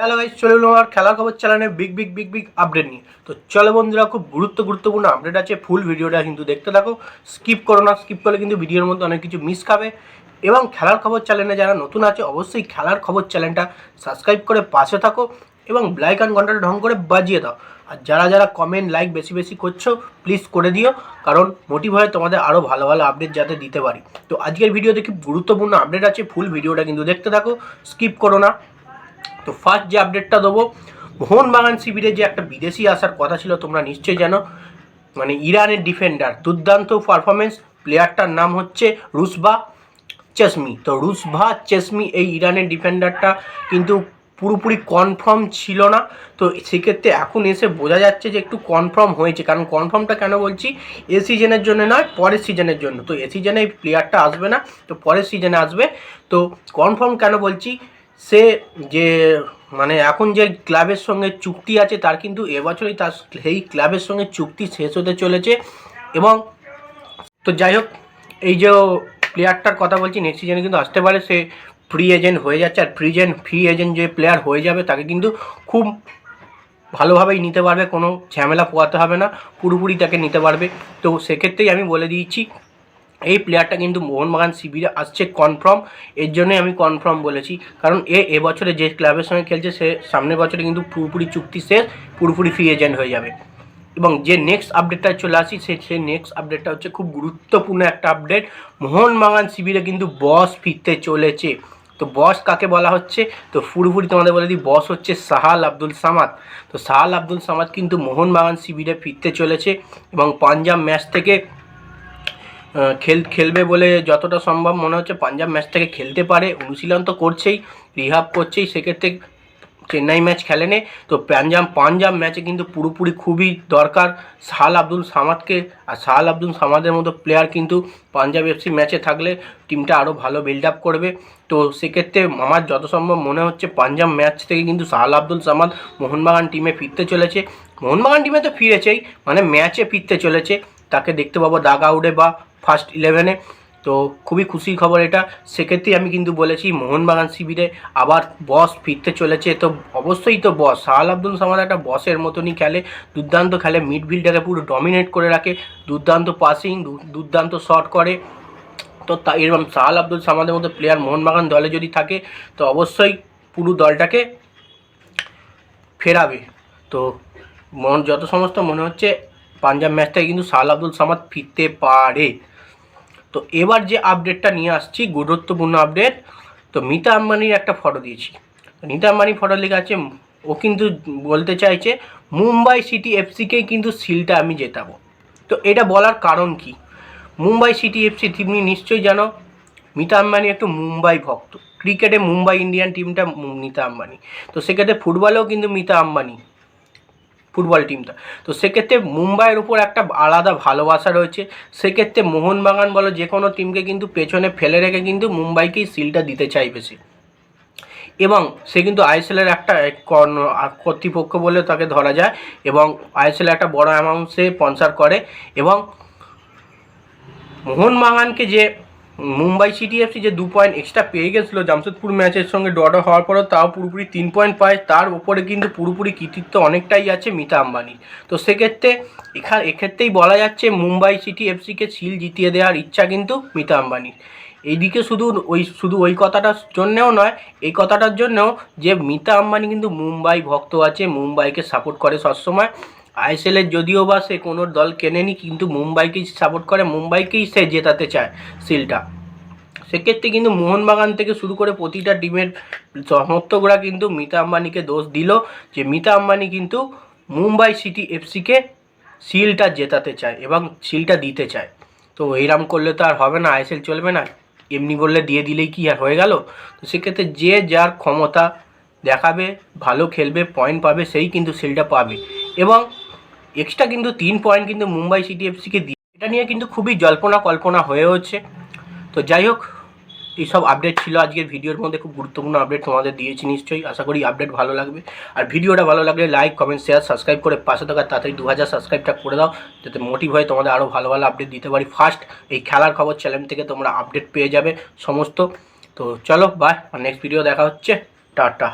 Hello guys চলে এলো আমার খেলার খবর চ্যানেলে big big big big update নিয়ে। তো চলো বন্ধুরা, খুব গুরুত্ব, গুরুত্বপূর্ণ আপডেট আছে ফুল ভিডিওটা কিন্তু দেখতে থাকো। স্কিপ করো না স্কিপ করলে কিন্তু ভিডিওর মধ্যে অনেক কিছু মিস খাবে। এবং খেলার খবর চ্যানেলে যারা নতুন আছে, অবশ্যই খেলার খবর চ্যানেলটা সাবস্ক্রাইব করে পাশে থাকো এবং লাইক অ্যান্ড ঘন্টাটা ঢং করে বাজিয়ে দাও। আর যারা যারা কমেন্ট লাইক বেশি বেশি করছ প্লিজ করে দিও, কারণ মোটিভ হয় তোমাদের আরও ভালো ভালো আপডেট যাতে দিতে পারি। তো আজকের ভিডিওতে খুব গুরুত্বপূর্ণ আপডেট আছে ফুল ভিডিওটা কিন্তু দেখতে থাকো স্কিপ করো না। তো ফার্স্ট যে আপডেটটা দেবো, মোহনবাগান শিবিরে যে একটা বিদেশি আসার কথা ছিল, তোমরা নিশ্চয়ই জানো মানে ইরানের ডিফেন্ডার দুর্দান্ত পারফরমেন্স প্লেয়ারটার নাম হচ্ছে রুসবা চেসমি। তো রুসভা চেসমি এই ইরানের ডিফেন্ডারটা কিন্তু পুরোপুরি কনফার্ম ছিল না। তো সেক্ষেত্রে এখন এসে বোঝা যাচ্ছে যে একটু কনফার্ম হয়েছে। কারণ কনফার্মটা কেন বলছি? এ সিজনের জন্য নয়, পরের সিজনের জন্য। তো এ সিজনে এই প্লেয়ারটা আসবে না, তো পরের সিজনে আসবে। তো কনফার্ম কেন বলছি? সে যে মানে এখন যে ক্লাবের সঙ্গে চুক্তি আছে, তার কিন্তু এবছরই তার সেই ক্লাবের সঙ্গে চুক্তি শেষ হতে চলেছে এবং তো যাই হোক, এই যে প্লেয়ারটার কথা বলছি নেক্সট সিজনে কিন্তু আসতে পারে, সে ফ্রি এজেন্ট হয়ে যাচ্ছে, আর ফ্রি এজেন্ট ফ্রি এজেন্ট যে প্লেয়ার হয়ে যাবে, তাকে কিন্তু খুব ভালোভাবেই নিতে পারবে, কোনো ঝামেলা পোয়াতে হবে না, পুরোপুরি তাকে নিতে পারবে। তো সেক্ষেত্রেই আমি বলে দিয়েছি এই প্লেয়ারটা কিন্তু মোহনবাগান শিবিরে আসছে কনফার্ম এর জন্যই আমি কনফার্ম বলেছি। কারণ এ এবছরে যে ক্লাবের সঙ্গে খেলছে, সে সামনের বছরে কিন্তু পুরোপুরি চুক্তি শেষ, পুরোপুরি ফ্রি এজেন্ট হয়ে যাবে। এবং যে নেক্সট আপডেটটা চলে আসি সে সেই নেক্সট আপডেটটা হচ্ছে খুব গুরুত্বপূর্ণ একটা আপডেট মোহনবাগান শিবিরে কিন্তু বস ফিরতে চলেছে। তো বস কাকে বলা হচ্ছে? তো পুরোপুরি তোমাদের বলে দিই বস হচ্ছে সাহাল আব্দুল সামাদ। তো সাহাল আব্দুল সামাদ কিন্তু মোহনবাগান শিবিরে ফিরতে চলেছে এবং পাঞ্জাব ম্যাচ থেকে খেল খেলবে বলে যতটা সম্ভব মনে হচ্ছে পাঞ্জাব ম্যাচ থেকে খেলতে পারে। অনুশীলন তো করছেই রিহাব করছেই, সেক্ষেত্রে চেন্নাই ম্যাচ খেলেনে। তো পাঞ্জাব পাঞ্জাব ম্যাচে কিন্তু পুরোপুরি খুবই দরকার। সাহাল আব্দুল সামাদকে আর সাহাল আব্দুল সামাদের মতো প্লেয়ার কিন্তু পাঞ্জাব এফসি ম্যাচে থাকলে টিমটা আরও ভালো বিল্ড আপ করবে। তো সেক্ষেত্রে আমার যত সম্ভব মনে হচ্ছে পাঞ্জাব ম্যাচ থেকে কিন্তু সাহাল আব্দুল সামাদ মোহনবাগান টিমে ফিরতে চলেছে। মোহনবাগান টিমে তো ফিরেছেই মানে ম্যাচে ফিরতে চলেছে। তাকে দেখতে পাবো দাগ আউটে বা ফার্স্ট ইলেভেনে তো খুবই খুশির খবর এটা। সেক্ষেত্রেই আমি কিন্তু বলেছি, মোহনবাগান শিবিরে আবার বস ফিরতে চলেছে। তো অবশ্যই তো বস সাহাল আব্দুল সামাদ একটা বসের মতনই খেলে, দুর্দান্ত খেলে। মিডফিল্ডারে পুরো ডমিনেট করে রাখে। দুর্দান্ত পাসিং দুর্দান্ত শট করে। তো তা, এরকম সাহাল আব্দুল সামাদের মতো প্লেয়ার মোহনবাগান দলে যদি থাকে, তো অবশ্যই পুরো দলটাকে ফেরাবে। তো মন, যত সমস্ত মনে হচ্ছে পাঞ্জাব ম্যাচ থেকে কিন্তু সাহাল আব্দুল সামাদ ফিরতে পারে। তো এবার যে আপডেটটা নিয়ে আসছি, গুরুত্বপূর্ণ আপডেট তো মিতা আম্বানির একটা ফটো দিয়েছি। মিতা আম্বানি ফটো লেখা আছে, ও কিন্তু বলতে চাইছে, মুম্বাই সিটি এফসিকেই কিন্তু সিলটা আমি জেতাবো। তো এটা বলার কারণ কি? মুম্বাই সিটি এফসি তুমি নিশ্চয়ই জানো, মিতা আম্বানি একটু মুম্বাই ভক্ত। ক্রিকেটে মুম্বাই ইন্ডিয়ান টিমটা মিতা আম্বানি। তো সেক্ষেত্রে ফুটবলেও কিন্তু মিতা আম্বানি ফুটবল টিমটা। তো সেক্ষেত্রে মুম্বাইয়ের উপর একটা আলাদা ভালোবাসা রয়েছে। সেক্ষেত্রে মোহনবাগান বলো, যে কোনো টিমকে কিন্তু পেছনে ফেলে রেখে কিন্তু মুম্বাইকেই সিলটা দিতে চাইবে সে। এবং সে কিন্তু আইএসএলের একটা কর্তৃপক্ষ বলে তাকে ধরা যায়। এবং আইএসএল একটা বড় অ্যামাউন্ট সে স্পন্সার করে। এবং মোহনবাগানকে যে মুম্বাই সিটি এফসি যে দু পয়েন্ট এক্সট্রা পেয়ে গেছিল জামশেদপুর ম্যাচের সঙ্গে ডট হওয়ার পরও তাও পুরোপুরি তিন পয়েন্ট পায়। তার উপরে কিন্তু পুরোপুরি কৃতিত্ব অনেকটাই আছে মিতা আম্বানি তো সেক্ষেত্রে এখানে এক্ষেত্রেই বলা যাচ্ছে মুম্বাই সিটি এফসিকে সিল জিতিয়ে দেওয়ার ইচ্ছা কিন্তু মিতা আম্বানির। এইদিকে শুধু ওই শুধু ওই কথাটার জন্যেও নয়, এই কথাটার জন্যও যে মিতা আম্বানি কিন্তু মুম্বাই ভক্ত আছে, মুম্বাইকে সাপোর্ট করে সবসময়। আইএসএলের যদিও বা সে কোনো দল কেনেনি, কিন্তু মুম্বাইকেই সাপোর্ট করে, মুম্বাইকেই সে জেতাতে চায় সিলটা। সেক্ষেত্রে কিন্তু মোহনবাগান থেকে শুরু করে প্রতিটা টিমের সমর্থকরা কিন্তু মিতা আম্বানিকে দোষ দিল যে মিতা আম্বানি কিন্তু মুম্বাই সিটি এফসিকে সিলটা জেতাতে চায় এবং সিলটা দিতে চায়। তো এইরকম করলে তো আর হবে না, আইএসএল চলবে না, এমনি বললে দিয়ে দিলেই কি আর হয়ে গেল? তো সেক্ষেত্রে যে যার ক্ষমতা দেখাবে, ভালো খেলবে পয়েন্ট পাবে, সেই কিন্তু সিলটা পাবে। এবং এক্সট্রা কিন্তু তিন পয়েন্ট কিন্তু মুম্বাই সিটি এফসিকে দিয়ে এটা নিয়ে কিন্তু খুবই জল্পনা কল্পনা হয়ে হচ্ছে তো যাই হোক এইসব আপডেট ছিল আজকের ভিডিওর মধ্যে, খুব গুরুত্বপূর্ণ আপডেট তোমাদের দিয়েছি নিশ্চয়ই, আশা করি আপডেট ভালো লাগবে। আর ভিডিওটা ভালো লাগলে লাইক কমেন্ট শেয়ার সাবস্ক্রাইব করে পাশে থাকা তাড়াতাড়ি দু হাজার সাবস্ক্রাইবটা করে দাও, যাতে মোটিভ হয় তোমাদের আরও ভালো ভালো আপডেট দিতে পারি। ফার্স্ট এই খেলার খবর চ্যানেল থেকে তোমরা আপডেট পেয়ে যাবে সমস্ত। তো চলো বাই আর নেক্সট ভিডিও দেখা হচ্ছে। টাটা।